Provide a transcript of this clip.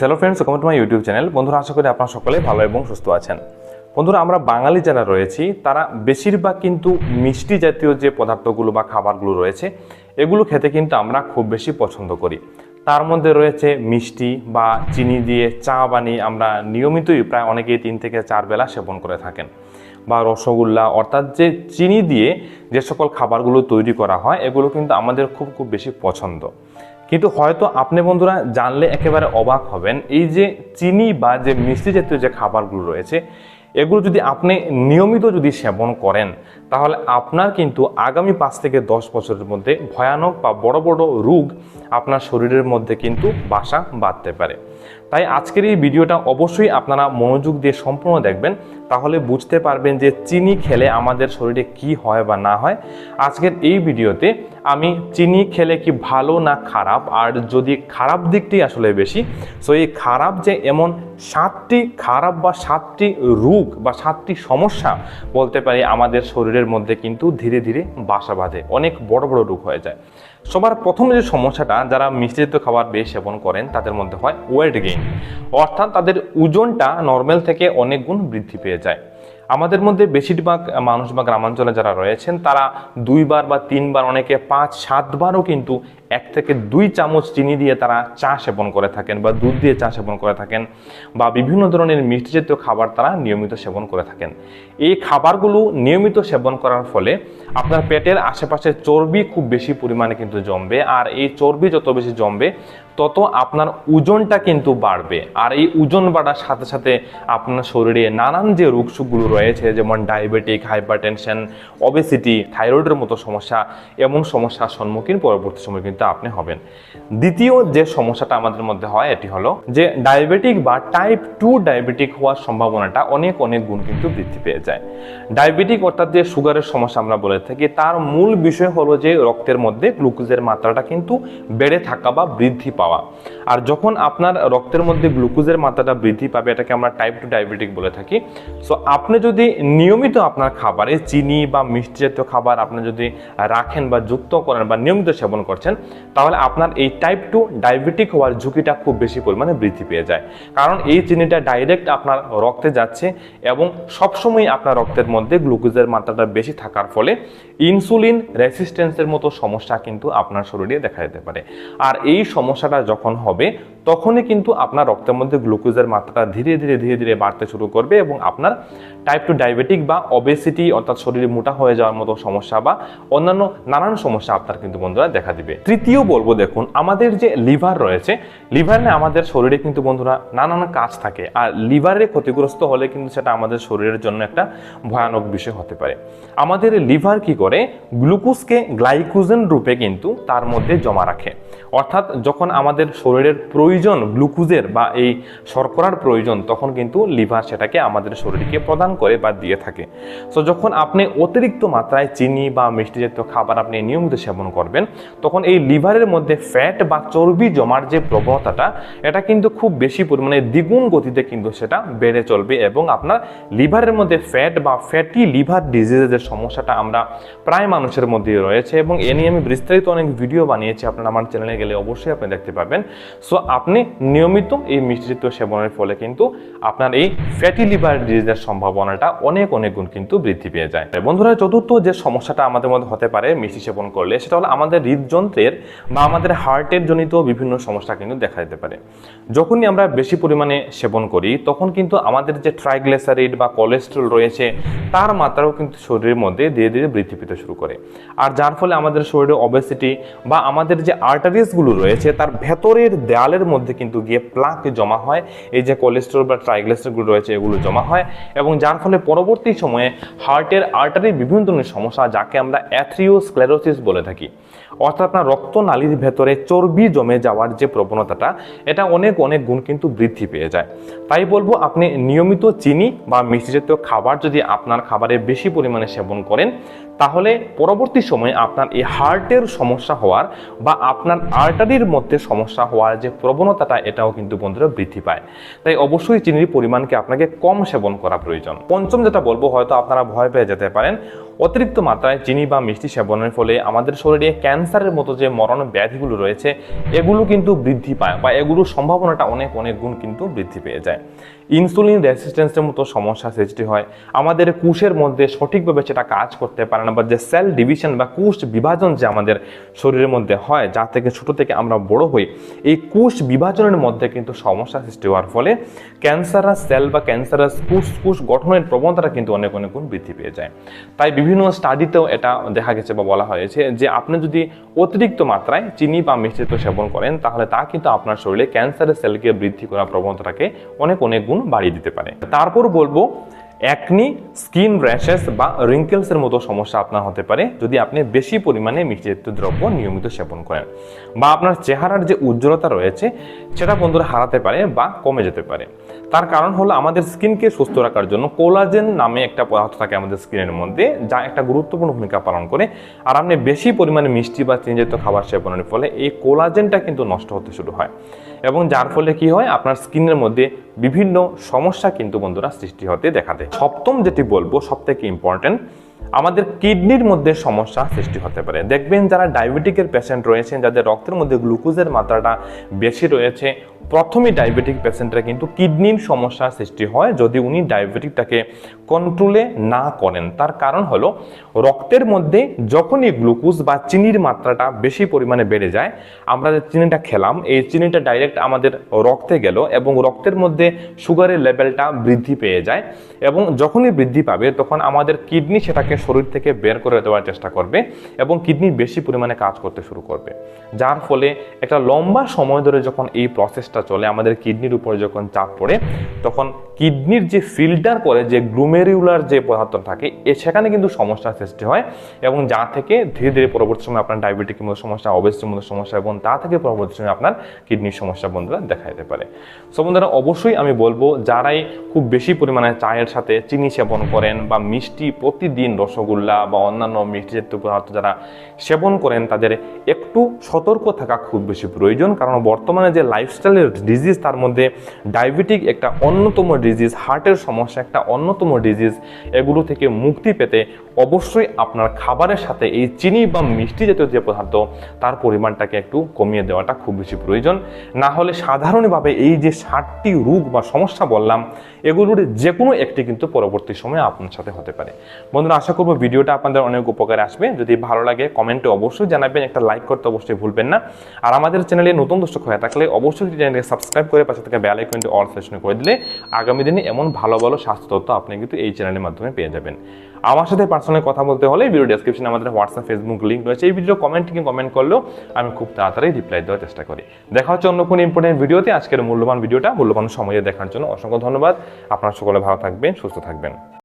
Hello friends welcome to my YouTube channel বন্ধুরা, আশা করি আপনারা সকলে ভালো এবং সুস্থ আছেন। বন্ধুরা, আমরা বাঙালি যারা রয়েছি, তারা বেশিরভাগ কিন্তু মিষ্টি জাতীয় যে পদার্থগুলো বা খাবারগুলো রয়েছে, এগুলো খেতে কিন্তু আমরা খুব বেশি পছন্দ করি। তার মধ্যে রয়েছে মিষ্টি বা চিনি দিয়ে চা বানিয়ে আমরা নিয়মিতই প্রায় অনেকেই তিন থেকে চার বেলা সেবন করে থাকেন। বা রসগোল্লা, অর্থাৎ যে চিনি দিয়ে যে সকল খাবারগুলো তৈরি করা হয়, এগুলো কিন্তু আমাদের খুব খুব বেশি পছন্দ। কিন্তু হয়তো আপনি বন্ধুরা জানলে একেবারে অবাক হবেন। এই যে চিনি বা যে মিষ্টি জাতীয় যে খাবারগুলো রয়েছে, এগুলো যদি আপনি নিয়মিত যদি সেবন করেন, তাহলে আপনার কিন্তু আগামী পাঁচ থেকে দশ বছরের মধ্যে ভয়ানক বা বড় বড় রোগ আপনার শরীরের মধ্যে কিন্তু বাসা বাঁধতে পারে। তাই আজকের এই ভিডিওটা অবশ্যই আপনারা মনোযোগ দিয়ে সম্পূর্ণ দেখবেন, তাহলে বুঝতে পারবেন যে চিনি খেলে আমাদের শরীরে কি হয় বা না হয়। আজকের এই ভিডিওতে আমি চিনি খেলে কি ভালো না খারাপ, আর যদি খারাপ দিকটি আসলে বেশি সো এই খারাপ যে এমন সাতটি খারাপ বা সাতটি রোগ বা সাতটি সমস্যা বলতে পারি আমাদের শরীরের মধ্যে কিন্তু ধীরে ধীরে বাসা বাঁধে, অনেক বড় বড় রোগ হয়ে যায়। সবার প্রথম যে সমস্যাটা, যারা মিশ্রিত খাবার বেশ সেবন করেন, তাদের মধ্যে হয় ওয়েট গেইন। অর্থাৎ তাদের ওজনটা নর্মাল থেকে অনেক গুণ বৃদ্ধি পেয়ে যায়। আমাদের মধ্যে বেশিরভাগ মানুষ বা গ্রামাঞ্চলে যারা রয়েছেন, তারা দুইবার বা তিনবার, অনেকে পাঁচ, সাতবারও কিন্তু এক থেকে দুই চামচ চিনি দিয়ে তারা চা সেবন করে থাকেন বা দুধ দিয়ে চা সেবন করে থাকেন বা বিভিন্ন ধরনের মিষ্টি জাতীয় খাবার তারা নিয়মিত সেবন করে থাকেন। এই খাবারগুলো নিয়মিত সেবন করার ফলে আপনার পেটের আশেপাশে চর্বি খুব বেশি পরিমাণে কিন্তু জমবে আর এই চর্বি যত বেশি জমবে, তত আপনার ওজনটা কিন্তু বাড়বে। আর এই ওজন বাড়ার সাথে সাথে আপনার শরীরে নানান যে রোগসুখগুলো রয়েছে, যেমন ডায়াবেটিক, হাইপারটেনশন অবেসিটি থাইরয়েডের মতো সমস্যা, এমন সমস্যার সম্মুখীন পরবর্তী সময় কিন্তু আপনি হবেন। দ্বিতীয় যে সমস্যাটা আমাদের মধ্যে হয়, এটি হলো যে ডায়াবেটিক বা টাইপ টু ডায়াবেটিক হওয়ার সম্ভাবনাটা অনেক অনেক গুণ কিন্তু বৃদ্ধি পেয়ে যায়। ডায়াবেটিক অর্থাৎ যে সুগারের সমস্যা আমরা বলে থাকি, তার মূল বিষয় হলো যে রক্তের মধ্যে গ্লুকোজের মাত্রাটা কিন্তু বেড়ে থাকা বা বৃদ্ধি পাওয়া। আর যখন আপনার রক্তের মধ্যে গ্লুকোজের মাত্রাটা বৃদ্ধি পাবে, এটাকে আমরা টাইপ টু ডায়াবেটিক বলে থাকি। সো আপনি যদি নিয়মিত আপনার খাবারে চিনি বা মিষ্টি জাতীয় খাবার আপনি যদি রাখেন বা যুক্ত করেন বা নিয়মিত সেবন করছেন তাহলে আপনার এই টাইপ টু ডায়াবেটিক হওয়ার ঝুঁকিটা খুব বেশি পরিমাণে বৃদ্ধি পেয়ে যায়। কারণ এই চিনিটা ডাইরেক্ট আপনার রক্তে যাচ্ছে এবং সবসময় আপনার রক্তের মধ্যে গ্লুকোজের মাত্রাটা বেশি থাকার ফলে ইনসুলিন রেসিস্টেন্সের মতো সমস্যা কিন্তু আপনার শরীরে দেখা যেতে পারে। আর এই সমস্যাটা যখন হবে, তখনই কিন্তু আপনার রক্তের মধ্যে গ্লুকোজের মাত্রাটা ধীরে ধীরে ধীরে ধীরে বাড়তে শুরু করবে এবং আপনার টাইপ টু ডায়াবেটিক বা অবেসিটি অর্থাৎ শরীরে মোটা হয়ে যাওয়ার মতো সমস্যা বা অন্যান্য নানান সমস্যা আপনার কিন্তু বন্ধুরা দেখা দিবে। তৃতীয় বলব দেখুন, আমাদের যে লিভার রয়েছে, লিভার আমাদের শরীরে কিন্তু বন্ধুরা নানান কাজ থাকে, আর লিভারে ক্ষতিগ্রস্ত হলে কিন্তু সেটা আমাদের শরীরের জন্য একটা ভয়ানক বিষয় হতে পারে। আমাদের লিভার কি করে? গ্লুকোজকে গ্লাইকোজেন রূপে কিন্তু তার মধ্যে জমা রাখে। অর্থাৎ যখন আমাদের শরীরের প্রয়োজন গ্লুকোজের বা এই শর্করার প্রয়োজন, তখন কিন্তু লিভার সেটাকে আমাদের শরীরকে প্রদান করে বা দিয়ে থাকে। সো যখন আপনি অতিরিক্ত মাত্রায় চিনি বা মিষ্টি জাতীয় খাবার আপনি নিয়মিত সেবন করবেন, তখন এই লিভারের মধ্যে ফ্যাট বা চর্বি জমার যে প্রবণতাটা, এটা কিন্তু খুব বেশি পরিমাণে দ্বিগুণ গতিতে কিন্তু সেটা বেড়ে চলবে এবং আপনার লিভারের মধ্যে ফ্যাট বা ফ্যাটি লিভার ডিজিজের সমস্যাটা আমরা প্রায় মানুষের মধ্যে রয়েছে এবং এ নিয়ে আমি বিস্তারিত অনেক ভিডিও বানিয়েছি, আপনারা আমার চ্যানেলে গেলে অবশ্যই আপনি দেখতে পাবেন সো আপনি নিয়মিত এই মিষ্টিযুক্ত সেবনের ফলে কিন্তু আপনার এই ফ্যাটি লিভার ডিজিজের সম্ভাবনাটা অনেক অনেক গুণ কিন্তু বৃদ্ধি পেয়ে যায়। বন্ধুরা, চতুর্থ যে সমস্যাটা আমাদের মধ্যে হতে পারে মিষ্টি সেবন করলে, সেটা হলো আমাদের হৃদযন্ত্রের বা আমাদের হার্টের জনিত বিভিন্ন সমস্যা কিন্তু দেখা যেতে পারে। যখনই আমরা বেশি পরিমাণে সেবন করি, তখন কিন্তু আমাদের যে ট্রাইগ্লিসারিড বা কোলেস্ট্রল রয়েছে, তার মাত্রাও কিন্তু শরীরের মধ্যে ধীরে ধীরে বৃদ্ধি পেতে শুরু করে। আর যার ফলে আমাদের শরীরে অবেসিটি বা আমাদের যে আর্টারিসগুলো রয়েছে, তার ভেতরের দেয়ালের মধ্যে কিন্তু গিয়ে প্লাক জমা হয়, এই যে কোলেস্ট্রল বা ট্রাইগ্লিসারিডগুলো রয়েছে, এগুলো জমা হয় এবং যার ফলে পরবর্তী সময়ে হার্টের আর্টারির বিভিন্ন ধরনের সমস্যা, যাকে আমরা অ্যাথ্রিওস্ক্লেরোসিস বলে থাকি। অর্থাৎ আপনার রক্তনালীর ভেতরে চর্বি জমে যাওয়ার যে প্রবণতাটা, এটা অনেক অনেক গুণ কিন্তু বৃদ্ধি পেয়ে যায়। তাই বলব, আপনি নিয়মিত চিনি বা মিষ্টি জাতীয় খাবার যদি আপনার খাবারে বেশি পরিমাণে সেবন করেন, তাহলে পরবর্তী সময়ে আপনার এই হার্টের সমস্যা হওয়ার বা আপনার আর্টারির মধ্যে সমস্যা হওয়ার যে প্রবণতাটা, এটাও কিন্তু বন্ধুরা বৃদ্ধি পায়। তাই অবশ্যই চিনির পরিমাণকে আপনাকে কম সেবন করা প্রয়োজন। পঞ্চম যেটা বলব, হয়তো আপনারা ভয় পেয়ে যেতে পারেন অতিরিক্ত মাত্রায় চিনি বা মিষ্টি সেবনের ফলে আমাদের শরীরে ক্যান্সারের মতো যে মরণ ব্যাধিগুলো রয়েছে, এগুলো কিন্তু বৃদ্ধি পায় বা এগুলোর সম্ভাবনাটা অনেক অনেক গুণ কিন্তু বৃদ্ধি পেয়ে যায়। ইনসুলিন রেসিস্টেন্সের মতো সমস্যা সৃষ্টি হয়। আমাদের কুশের মধ্যে সঠিকভাবে সেটা কাজ করতে পারে না বা যে সেল ডিভিশন বা কুশ বিভাজন যে আমাদের শরীরের মধ্যে হয়, যা থেকে ছোট থেকে আমরা বড় হই, এই কুশ বিভাজনের মধ্যে কিন্তু সমস্যা সৃষ্টি হওয়ার ফলে ক্যান্সারাস সেল বা ক্যান্সারাস কুশ কুশ গঠনের প্রবণতাটা কিন্তু অনেক অনেক গুণ বৃদ্ধি পেয়ে যায়। তাই বিভিন্ন স্টাডিতেও এটা দেখা গেছে বা বলা হয়েছে যে আপনি যদি অতিরিক্ত মাত্রায় চিনি বা মিষ্টিত সেবন করেন, তাহলে তা কিন্তু আপনার শরীরে ক্যান্সারের সেলকে বৃদ্ধি করার প্রবণতাটাকে অনেক অনেক গুণ বাড়িয়ে দিতে পারে। তারপর বলব একনি স্কিন র্যাশেস বা রিঙ্কেলসের মতো সমস্যা আপনার হতে পারে যদি আপনি বেশি পরিমাণে মিষ্টিজাতীয় দ্রব্য নিয়মিত সেবন করেন বা আপনার চেহারার যে উজ্জ্বলতা রয়েছে, সেটা বন্ধুরা হারাতে পারে বা কমে যেতে পারে। তার কারণ হলো আমাদের স্কিনকে সুস্থ রাখার জন্য কোলাজেন নামে একটা পদার্থ থাকে আমাদের স্কিনের মধ্যে, যা একটা গুরুত্বপূর্ণ ভূমিকা পালন করে। আর আপনি বেশি পরিমাণে মিষ্টি বা চিনিজাত খাবার সেবনের ফলে এই কোলাজেনটা কিন্তু নষ্ট হতে শুরু হয়। এবং যার ফলে কি হয়, আপনার স্কিনের মধ্যে বিভিন্ন সমস্যা কিন্তু বন্ধুরা সৃষ্টি হতে দেখা দেয়। সপ্তম যেটি বলব সব থেকে ইম্পর্টেন্ট আমাদের কিডনির মধ্যে সমস্যা সৃষ্টি হতে পারে। দেখবেন যারা ডায়াবেটিকের পেশেন্ট রয়েছেন, যাদের রক্তের মধ্যে গ্লুকোজের মাত্রাটা বেশি রয়েছে, প্রথমে ডায়াবেটিক পেশেন্টরা কিন্তু কিডনির সমস্যা সৃষ্টি হয় যদি উনি ডায়াবেটিকটাকে কন্ট্রোলে না করেন। তার কারণ হলো, রক্তের মধ্যে যখনই গ্লুকোজ বা চিনির মাত্রাটা বেশি পরিমাণে বেড়ে যায়, আমরা যে চিনিটা খেলাম, এই চিনিটা ডাইরেক্ট আমাদের রক্তে গেল এবং রক্তের মধ্যে সুগারের লেভেলটা বৃদ্ধি পেয়ে যায় এবং যখনই বৃদ্ধি পাবে, তখন আমাদের কিডনি সেটাকে শরীর থেকে বের করে দেওয়ার চেষ্টা করবে এবং কিডনি বেশি পরিমাণে কাজ করতে শুরু করবে। যার ফলে একটা লম্বা সময় ধরে যখন এই প্রসেসটা চলে, আমাদের কিডনির উপরে যখন চাপ পড়ে, তখন কিডনির যে ফিল্টার করে যে গ্লুমেরিউলার যে পদার্থ থাকে, এ সেখানে কিন্তু সমস্যা সৃষ্টি হয় এবং যা থেকে ধীরে ধীরে পরবর্তী সময় আপনার ডায়াবেটিকের মতো সমস্যা অবেস্টের মতো সমস্যা এবং তা থেকে পরবর্তী সময় আপনার কিডনির সমস্যা বন্ধুরা দেখা যেতে পারে। সো বন্ধুরা, অবশ্যই আমি বলব, যারাই খুব বেশি পরিমাণে চায়ের সাথে চিনি সেবন করেন বা মিষ্টি প্রতিদিন রসগোল্লা বা অন্যান্য মিষ্টি জাতীয় পদার্থ যারা সেবন করেন, তাদের একটু সতর্ক থাকা খুব বেশি প্রয়োজন। কারণ বর্তমানে যে লাইফস্টাইলের ডিজিজ তার মধ্যে ডায়াবেটিক একটা অন্যতম ডিজিজ হার্টের সমস্যা একটা অন্যতম ডিজিজ এগুলো থেকে মুক্তি পেতে অবশ্যই আপনার খাবারের সাথে এই চিনি বা মিষ্টি জাতীয় যে পদার্থ, তার পরিমাণটাকে একটু কমিয়ে দেওয়াটা খুব বেশি প্রয়োজন। না হলে সাধারণভাবে এই যে ষাটটি রোগ বা সমস্যা বললাম, এগুলোর যে কোনো একটি কিন্তু পরবর্তী সময়ে আপনার সাথে হতে পারে। বন্ধুরা করব ভিডিওটা আপনাদের অনেক উপকারে আসবে। যদি ভালো লাগে কমেন্টে অবশ্যই জানাবেন, একটা লাইক করতে অবশ্যই ভুলবেন না। আর আমাদের চ্যানেলে নতুন দর্শক হয়ে থাকলে অবশ্যই চ্যানেলকে সাবস্ক্রাইব করে পাশে থেকে বেল আইকনটি অল সেশন করে দিলে আগামী দিনে এমন ভালো ভালো স্বাস্থ্য তথ্য আপনি কিন্তু এই চ্যানেলের মাধ্যমে পেয়ে যাবেন। আমার সাথে পার্সোনালি কথা বলতে হলে ভিডিও ডেসক্রিপশনে আমাদের হোয়াটসঅ্যাপ ফেসবুক লিঙ্ক রয়েছে। এই ভিডিও কমেন্ট থেকে কমেন্ট করলেও আমি খুব তাড়াতাড়ি রিপ্লাই দেওয়ার চেষ্টা করি। দেখা হচ্ছে অন্য কোনো ইম্পর্টেন্ট ভিডিওতে আজকের মূল্যবান ভিডিওটা মূল্যবান সময়ে দেখার জন্য অসংখ্য ধন্যবাদ। আপনারা সকলে ভালো থাকবেন, সুস্থ থাকবেন।